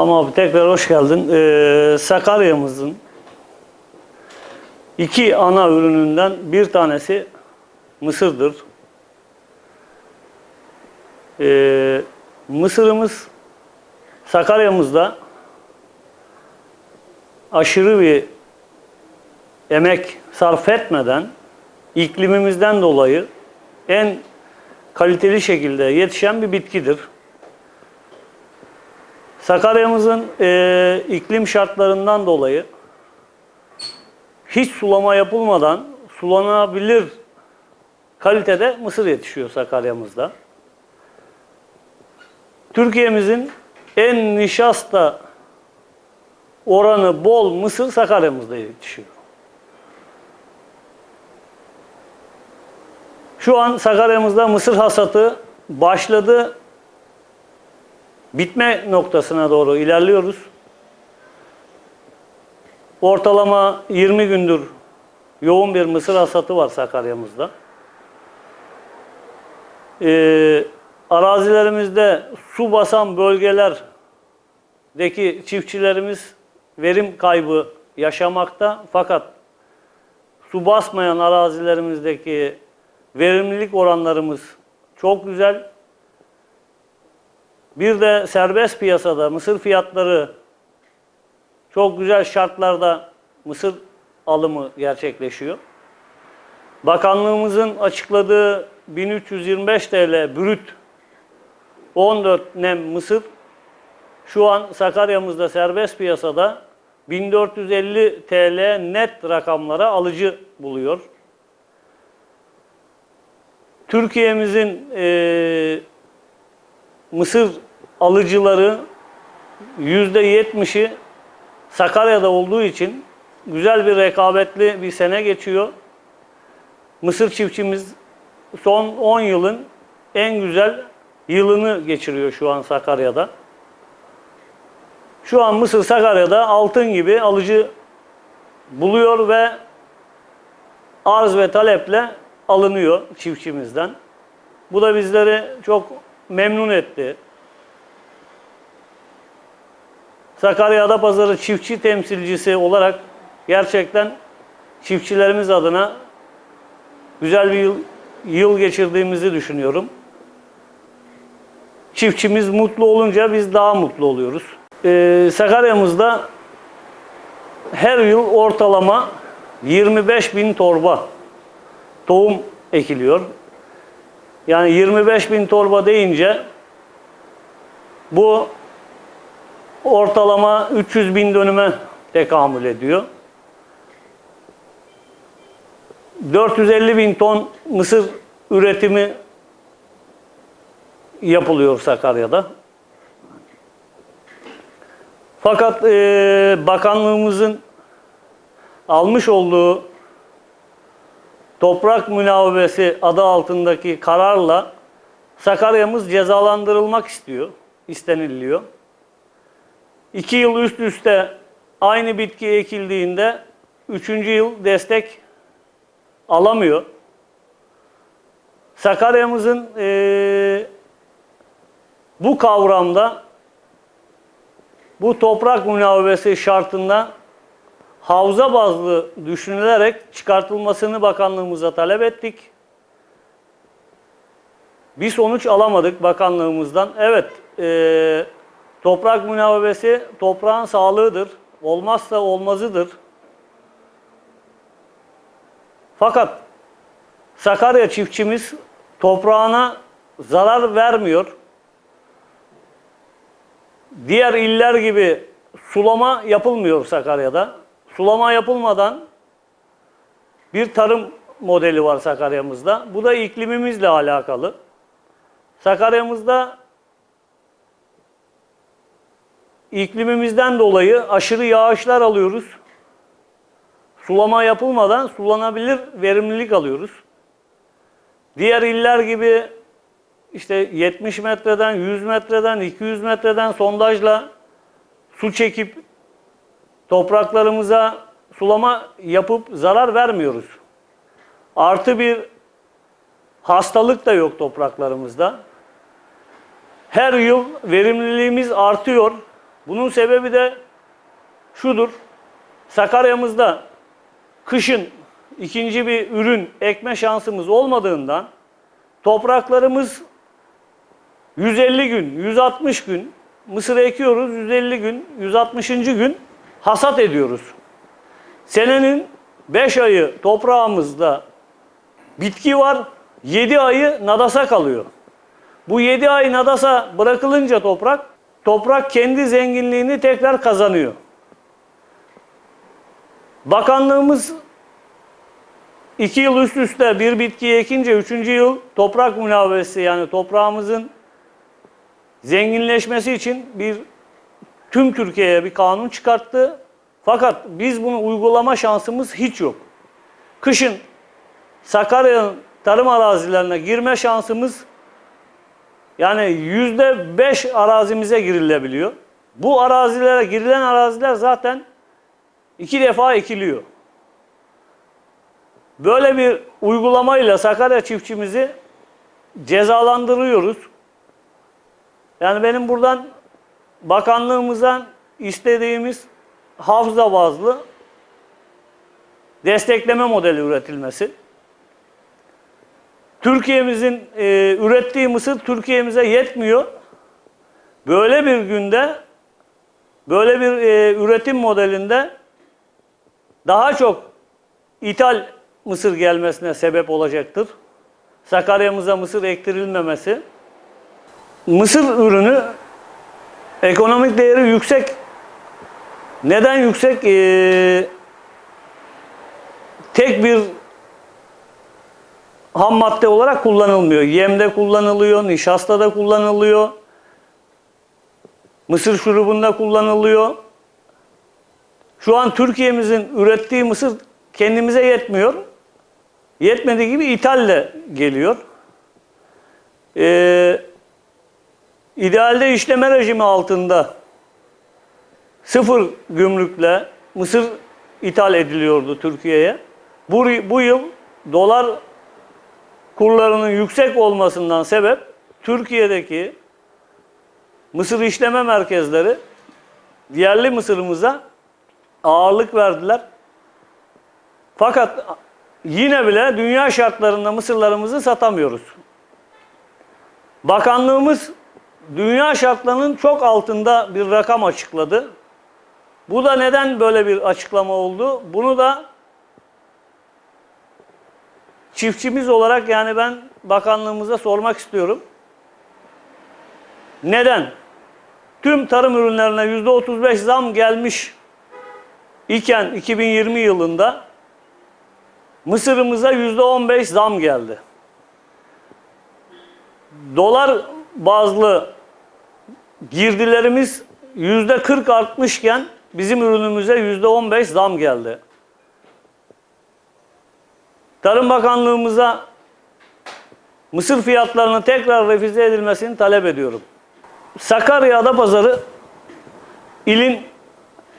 Ama abi tekrar hoş geldin. Ee, Sakarya'mızın iki ana ürününden bir tanesi mısırdır. Ee, mısırımız Sakarya'mızda aşırı bir emek sarf etmeden iklimimizden dolayı en kaliteli şekilde yetişen bir bitkidir. Sakarya'mızın e, iklim şartlarından dolayı hiç sulama yapılmadan sulanabilir kalitede mısır yetişiyor Sakarya'mızda. Türkiye'mizin en nişasta oranı bol mısır Sakarya'mızda yetişiyor. Şu an Sakarya'mızda mısır hasatı başladı. Bitme noktasına doğru ilerliyoruz. Ortalama 20 gündür yoğun bir mısır hasatı var Sakarya'mızda. Ee, arazilerimizde su basan bölgelerdeki çiftçilerimiz verim kaybı yaşamakta. Fakat su basmayan arazilerimizdeki verimlilik oranlarımız çok güzel. Bir de serbest piyasada mısır fiyatları çok güzel şartlarda mısır alımı gerçekleşiyor. Bakanlığımızın açıkladığı 1325 TL brüt 14 nem mısır şu an Sakarya'mızda serbest piyasada 1450 TL net rakamlara alıcı buluyor. Türkiye'mizin e, mısır alıcıları yüzde yetmişi Sakarya'da olduğu için güzel bir rekabetli bir sene geçiyor. Mısır çiftçimiz son 10 yılın en güzel yılını geçiriyor şu an Sakarya'da. Şu an Mısır Sakarya'da altın gibi alıcı buluyor ve arz ve taleple alınıyor çiftçimizden. Bu da bizleri çok memnun etti. Sakarya Adapazarı çiftçi temsilcisi olarak gerçekten çiftçilerimiz adına güzel bir yıl, yıl geçirdiğimizi düşünüyorum. Çiftçimiz mutlu olunca biz daha mutlu oluyoruz. Ee, Sakarya'mızda her yıl ortalama 25 bin torba tohum ekiliyor. Yani 25 bin torba deyince bu ortalama 300 bin dönüme tekamül ediyor. 450 bin ton mısır üretimi yapılıyor Sakarya'da. Fakat e, bakanlığımızın almış olduğu toprak münavebesi adı altındaki kararla Sakarya'mız cezalandırılmak istiyor, isteniliyor. İki yıl üst üste aynı bitki ekildiğinde üçüncü yıl destek alamıyor. Sakarya'mızın e, bu kavramda bu toprak münavebesi şartında havza bazlı düşünülerek çıkartılmasını bakanlığımıza talep ettik. Bir sonuç alamadık bakanlığımızdan. Evet, e, toprak münavebesi toprağın sağlığıdır. Olmazsa olmazıdır. Fakat Sakarya çiftçimiz toprağına zarar vermiyor. Diğer iller gibi sulama yapılmıyor Sakarya'da. Sulama yapılmadan bir tarım modeli var Sakarya'mızda. Bu da iklimimizle alakalı. Sakarya'mızda iklimimizden dolayı aşırı yağışlar alıyoruz. Sulama yapılmadan sulanabilir verimlilik alıyoruz. Diğer iller gibi işte 70 metreden, 100 metreden, 200 metreden sondajla su çekip topraklarımıza sulama yapıp zarar vermiyoruz. Artı bir hastalık da yok topraklarımızda. Her yıl verimliliğimiz artıyor. Bunun sebebi de şudur. Sakarya'mızda kışın ikinci bir ürün ekme şansımız olmadığından topraklarımız 150 gün, 160 gün mısır ekiyoruz. 150 gün, 160. gün hasat ediyoruz. Senenin 5 ayı toprağımızda bitki var. 7 ayı nadasa kalıyor. Bu 7 ay nadasa bırakılınca toprak, toprak kendi zenginliğini tekrar kazanıyor. Bakanlığımız 2 yıl üst üste bir bitkiyi ekince 3. yıl toprak münavvesi yani toprağımızın zenginleşmesi için bir tüm Türkiye'ye bir kanun çıkarttı. Fakat biz bunu uygulama şansımız hiç yok. Kışın Sakarya'nın tarım arazilerine girme şansımız yani yüzde beş arazimize girilebiliyor. Bu arazilere girilen araziler zaten iki defa ekiliyor. Böyle bir uygulamayla Sakarya çiftçimizi cezalandırıyoruz. Yani benim buradan bakanlığımızdan istediğimiz hafıza bazlı destekleme modeli üretilmesi. Türkiye'mizin e, ürettiği mısır Türkiye'mize yetmiyor. Böyle bir günde böyle bir e, üretim modelinde daha çok ithal mısır gelmesine sebep olacaktır. Sakarya'mıza mısır ektirilmemesi. Mısır ürünü ekonomik değeri yüksek. Neden yüksek? Ee, tek bir ham madde olarak kullanılmıyor. Yemde kullanılıyor, nişastada kullanılıyor. Mısır şurubunda kullanılıyor. Şu an Türkiye'mizin ürettiği mısır kendimize yetmiyor. Yetmediği gibi ithalle geliyor. Ee, idealde işleme rejimi altında sıfır gümrükle mısır ithal ediliyordu Türkiye'ye. Bu, bu yıl dolar kurlarının yüksek olmasından sebep Türkiye'deki mısır işleme merkezleri yerli mısırımıza ağırlık verdiler. Fakat yine bile dünya şartlarında mısırlarımızı satamıyoruz. Bakanlığımız dünya şartlarının çok altında bir rakam açıkladı. Bu da neden böyle bir açıklama oldu? Bunu da çiftçimiz olarak yani ben bakanlığımıza sormak istiyorum. Neden? Tüm tarım ürünlerine %35 zam gelmiş iken 2020 yılında Mısırımıza %15 zam geldi. Dolar bazlı girdilerimiz %40 artmışken bizim ürünümüze %15 zam geldi. Tarım Bakanlığımıza mısır fiyatlarının tekrar revize edilmesini talep ediyorum. Sakarya Adapazarı ilin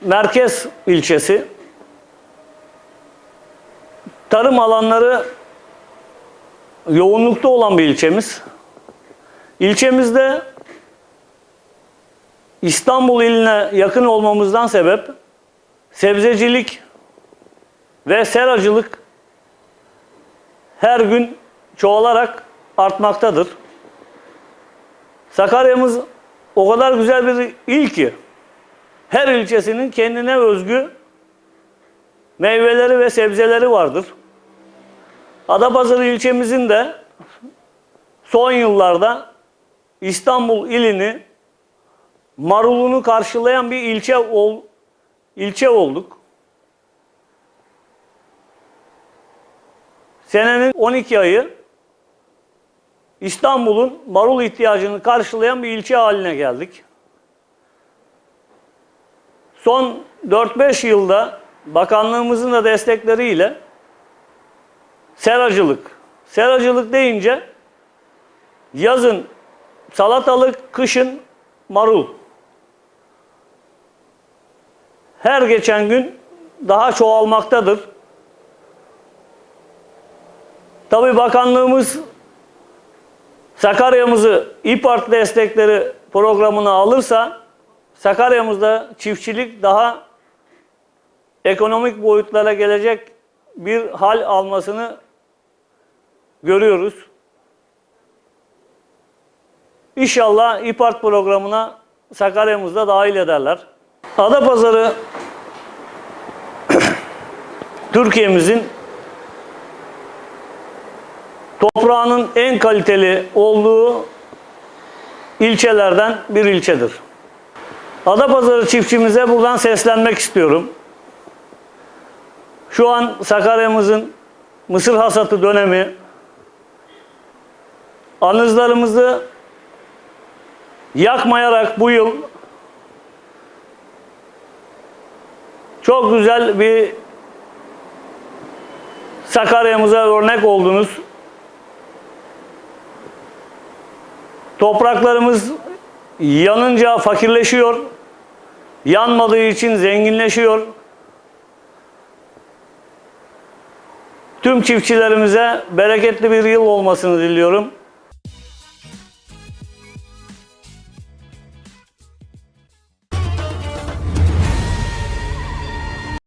merkez ilçesi. Tarım alanları yoğunlukta olan bir ilçemiz. İlçemizde İstanbul iline yakın olmamızdan sebep sebzecilik ve seracılık her gün çoğalarak artmaktadır. Sakarya'mız o kadar güzel bir il ki her ilçesinin kendine özgü meyveleri ve sebzeleri vardır. Adapazarı ilçemizin de son yıllarda İstanbul ilini marulunu karşılayan bir ilçe ol, ilçe olduk. Senenin 12 ayı İstanbul'un marul ihtiyacını karşılayan bir ilçe haline geldik. Son 4-5 yılda bakanlığımızın da destekleriyle seracılık. Seracılık deyince yazın salatalık, kışın marul. Her geçen gün daha çoğalmaktadır. Tabi bakanlığımız Sakarya'mızı İPART destekleri programına alırsa Sakarya'mızda çiftçilik daha ekonomik boyutlara gelecek bir hal almasını görüyoruz. İnşallah İPART programına Sakarya'mızda dahil ederler. Adapazarı Türkiye'mizin toprağının en kaliteli olduğu ilçelerden bir ilçedir. Adapazarı çiftçimize buradan seslenmek istiyorum. Şu an Sakarya'mızın mısır hasatı dönemi. Anızlarımızı yakmayarak bu yıl çok güzel bir Sakarya'mıza örnek oldunuz. Topraklarımız yanınca fakirleşiyor. Yanmadığı için zenginleşiyor. Tüm çiftçilerimize bereketli bir yıl olmasını diliyorum.